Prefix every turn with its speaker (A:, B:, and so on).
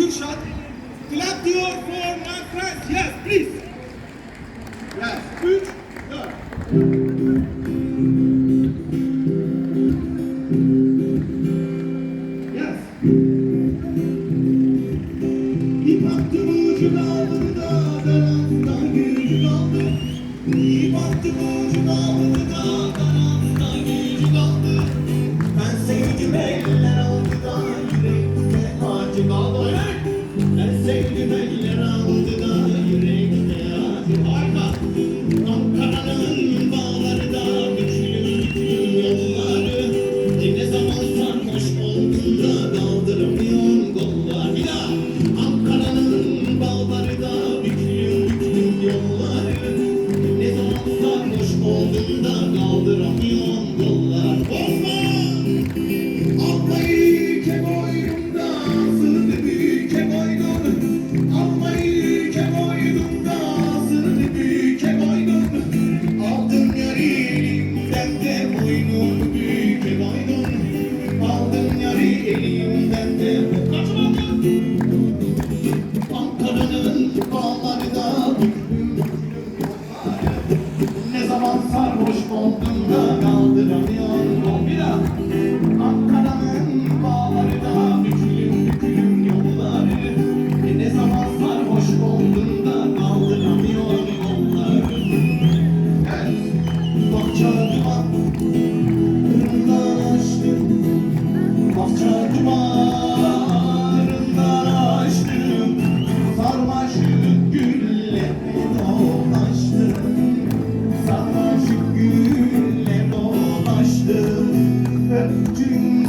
A: Kürşat. Clap diyor for my friends. Yes, please. Yes. Üç. Yes. İp attım ucuna aldı da, belanstan bir gün aldım. İp attım ucuna aldı da, Kadın gibi Jing.